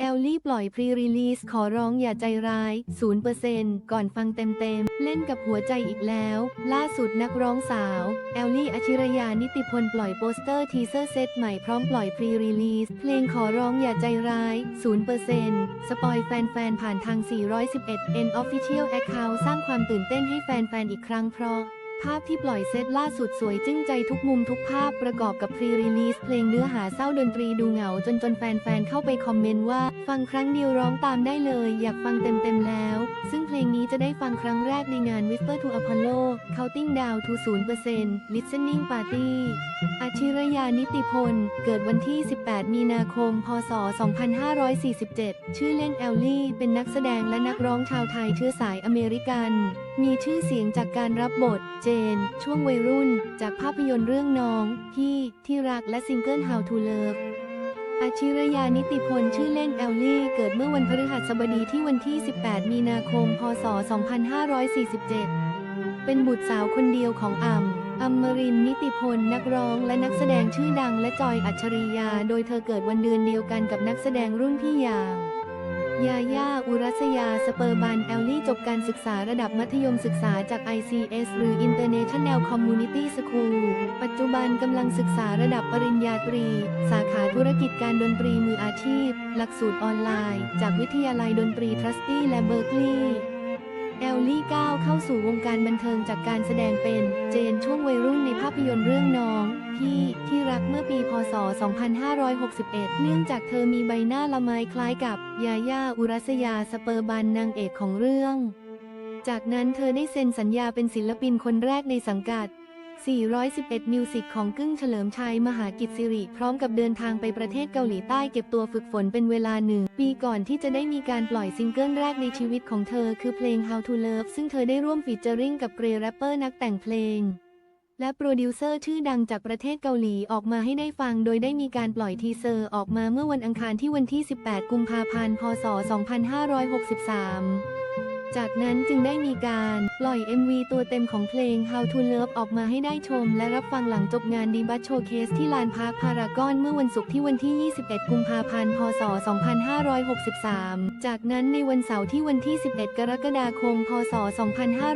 แอลลี่ปล่อยพรีรีลีสขอร้องอย่าใจร้าย 0%ก่อนฟังเต็มๆ เล่นกับหัวใจอีกแล้ว ล่าสุดนักร้องสาว แอลลี่อชิรยานิติพลปล่อยโปสเตอร์ทีเซอร์เซตใหม่พร้อมปล่อยพรีรีลีสเพลงขอร้องอย่าใจร้าย 0%สปอยแฟนๆ ผ่านทาง 411 N Official Account สร้างความตื่นเต้นให้แฟนๆ อีกครั้งเพราะ ภาพที่ปล่อยเซตล่าสุดสวยจึ้งใจทุกมุมทุกภาพประกอบกับพรีรีลีสเพลงเนื้อหาเศร้าดนตรีดูเหงาจนจนแฟนๆเข้าไปคอมเมนต์ว่า ฟังครั้งเดียวร้องตามได้เลย อยากฟังเต็มๆแล้ว ซึ่งเพลงนี้จะได้ฟังครั้งแรกในงาน Whisper to Apollo Counting Down to 0% Listening Party อาชิรยานิติพล เกิดวันที่ 18 มีนาคม พศ 2547 ชื่อเล่นแอลลี่ เป็นนักแสดงและนักร้องชาวไทยเชื้อสายอเมริกัน มีชื่อเสียงจากการรับบท เจน ช่วงวัยรุ่น จากภาพยนตร์เรื่องน้อง พี่ ที่รักและซิงเกิล How to Love อาชิรยานิติพลชื่อเล่นแอลลี่ เกิดเมื่อวันพฤหัสบดีที่วันที่ 18 มีนาคม พศ 2547 เป็นบุตรสาวคนเดียวของอ่ำอัมมรินนิติพล นักร้องและนักแสดงชื่อดังและจอยอัจฉริยา โดยเธอเกิดวันเดือนเดียวกันกับนักแสดงรุ่นพี่อย่าง ยาย่า อุรัสยา สเปอร์บัน แอลลี่จบการศึกษาระดับมัธยมศึกษาจาก ICS หรือ International Community School ปัจจุบันกำลังศึกษาระดับปริญญาตรี สาขาธุรกิจการดนตรีมืออาชีพ หลักสูตรออนไลน์ จากวิทยาลัยดนตรีทรัสตี้และเบอร์กลีย์ แอลลี่ก้าวเข้าสู่วงการบันเทิงจากการแสดงเป็นเจนช่วงวัยรุ่นในภาพยนตร์เรื่องน้อง พี่ที่รักเมื่อปีพศ 2561 เนื่องจากเธอมีใบหน้าละไมคล้ายกับยาย่าอุรัสยาสเปอร์บันนางเอกของเรื่อง จากนั้นเธอได้เซ็นสัญญาเป็นศิลปินคนแรกในสังกัด 411 มิวสิกของกึ้งเฉลิมชัย มหากิจสิริ พร้อมกับเดินทางไปประเทศเกาหลีใต้เก็บตัวฝึกฝนเป็นเวลาหนึ่ง ปีก่อนที่จะได้มีการปล่อยซิงเกิลแรกในชีวิตของเธอ คือเพลง How to Love ซึ่งเธอได้ร่วมฟีเจอริงกับเกรย์แรปเปอร์นักแต่งเพลง และโปรดิวเซอร์ชื่อดังจากประเทศเกาหลีออกมาให้ได้ฟัง โดยได้มีการปล่อยทีเซอร์ออกมาเมื่อวันอังคารที่วันที่ 18 กุมภาพันธ์ พศ 2563 จากนั้นจึงได้มีการปล่อย MV ตัวเต็มของเพลง How to Love ออกมาให้ได้ชม และรับฟังหลังจบงานดีบัตโชว์เคสที่ลานพาร์คพารากอนเมื่อวันศุกร์ที่วันที่ 21 กุมภาพันธ์ พศ 2563 จากนั้นในวันเสาร์ที่วันที่ 11 กรกฎาคม พศ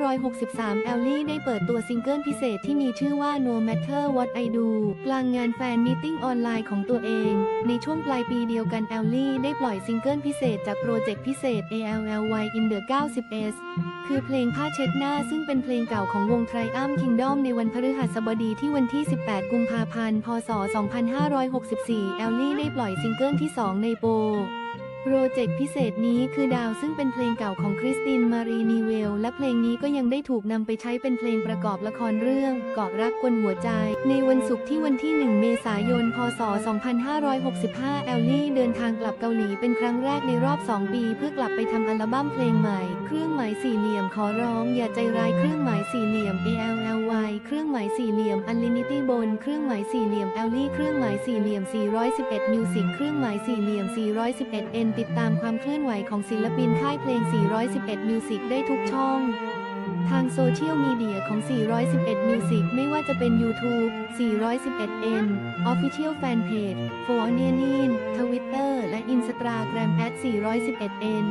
2563 แอลลี่ได้เปิดตัวซิงเกิลพิเศษที่มีชื่อว่า No Matter What I Do กลางงานแฟนมีตติ้งออนไลน์ของตัวเอง ในช่วงปลายปีเดียวกันแอลลี่ได้ปล่อยซิงเกิลพิเศษจากโปรเจกต์พิเศษ ALLY in the 90 90s คือเพลงผ้าเช็ดหน้าซึ่งเป็นเพลงเก่าของวงไทรอัมคิงดอมในวันพฤหัสบดีที่วันที่ 18 กุมภาพันธ์ พศ 2564 แอลลี่ได้ปล่อยซิงเกิลที่ 2 ในโปร โปรเจกต์พิเศษนี้คือดาวซึ่งเป็นเพลงเก่าของคริสตินมารีนีเวล และเพลงนี้ก็ยังได้ถูกนำไปใช้เป็นเพลงประกอบละครเรื่องเกาะรักกวนหัวใจ ในวันศุกร์ที่วันที่ 1 เมษายน พศ 2565 แอลลี่เดินทางกลับเกาหลีเป็นครั้งแรกในรอบ 2 ปี เพื่อกลับไปทำอัลบั้มเพลงใหม่ เครื่องหมายสี่เหลี่ยมขอร้องอย่าใจร้ายเครื่องหมายสี่เหลี่ยม ALLY เครื่องหมายสี่เหลี่ยม Unlimited บนเครื่องหมายสี่เหลี่ยมแอลลี่เครื่องหมายสี่เหลี่ยม 411 Music เครื่องหมายสี่เหลี่ยม 411 N ติดตามความเคลื่อนไหวของศิลปินค่ายเพลง 411 Music ได้ทุกช่อง ทางโซเชียลมีเดียของ 411 Music ไม่ว่าจะเป็น YouTube 411N Official Fanpage 4 n i a n i n Twitter และ Instagram at 411N